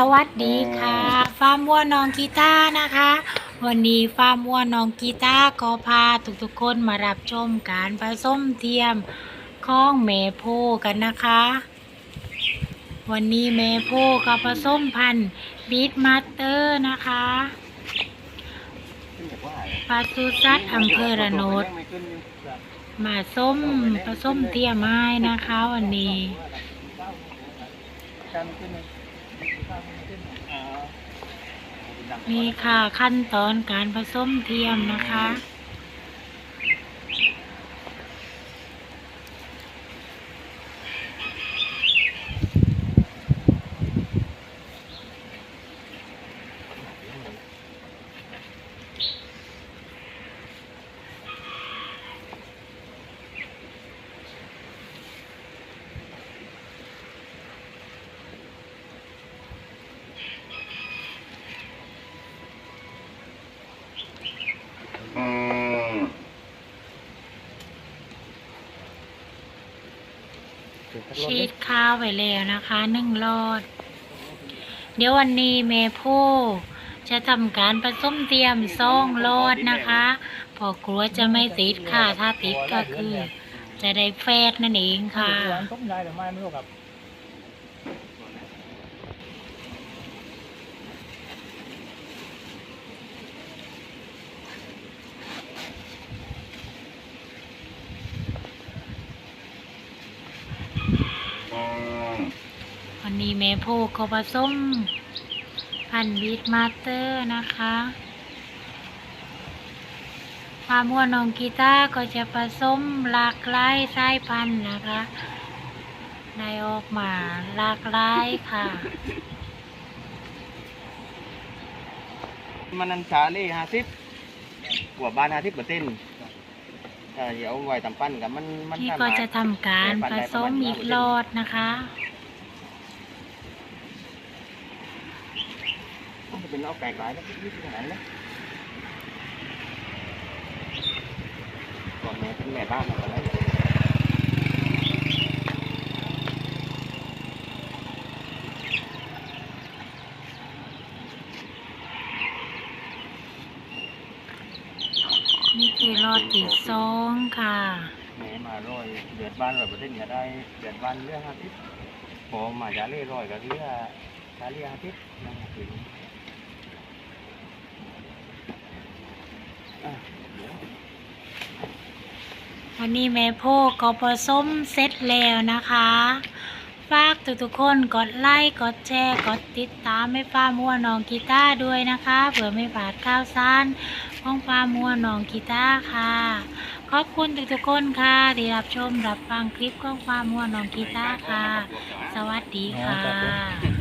สวัสดีค่ะฟาร์มวัวน้องกีตาร์นะคะ วันนี้ฟาร์มวัวน้องกีตาร์ก็พาทุกๆคนมารับชมการผสมเทียมของแม่โพกันนะคะ วันนี้แม่โพกับผสมพันธุ์บีทมาสเตอร์นะคะปาสุสัตว์อำเภอระโนดมาส้มผสมเทียมไม้นะคะ วันนี้ นี่ค่ะขั้นตอนการผสมเทียมนะคะ ชีดข้าวไปแล้วนะคะหนึ่งรอด เดี๋ยววันนี้เมผู้จะทำการผสมเตรียมซองรอดนะคะ พอกลัวจะไม่ติดค่ะ ถ้าติดก็คือ จะได้แฟดนั่นเองค่ะ ต้มได้หรือไม่ไม่รู้ครับ วั นนี้เมโพก็ผสมพันธุ์บีทมาสเตอร์นะคะฟาร์มวัวน้องกีตาร์ก็จะผสมหลากหลายสายพันธุ์นะคะได้ออกมาหลากหลายค่ะ มันนันชาเล่ห้าสิบกว่าบ้านห้าสิบเปอร์เซ็นต์เอ่อเดี๋ยวไว้ทำปั้นกับมันมันที่สามารถก็จะทำการผสมอีกรอดนะคะ มัน จะเป็นเอาไก่หลายแล้วนี่ที่ไหนนะก่อนแม่เป็นแม่บ้านอะไรนี่คือรอดที่สองค่ะแม่มาร้อยเดือดบ้านร้อยเปอร์เซ็นต์ก็ได้เดือดบ้านเรื่องห้าสิบพอมาชาเล่ร้อยก็เรือชาเล่ห้าสิบนั่นคืออะเดี๋ย วันนี้แม่โพก็ผสมเสร็จแล้วนะคะ ฝากทุกๆคนกดไลค์กดแชร์กดติดตามให้ฟ้ามัวน้องกีตาร์ด้วยนะคะเผื่อไม่พลาดข่าวสารของฟ้ามัวน้องกีตาร์ค่ะ ขอบคุณทุกๆคนค่ะที่รับชมรับฟังคลิปของฟ้ามัวน้องกีตาร์ค่ะ สวัสดีค่ะ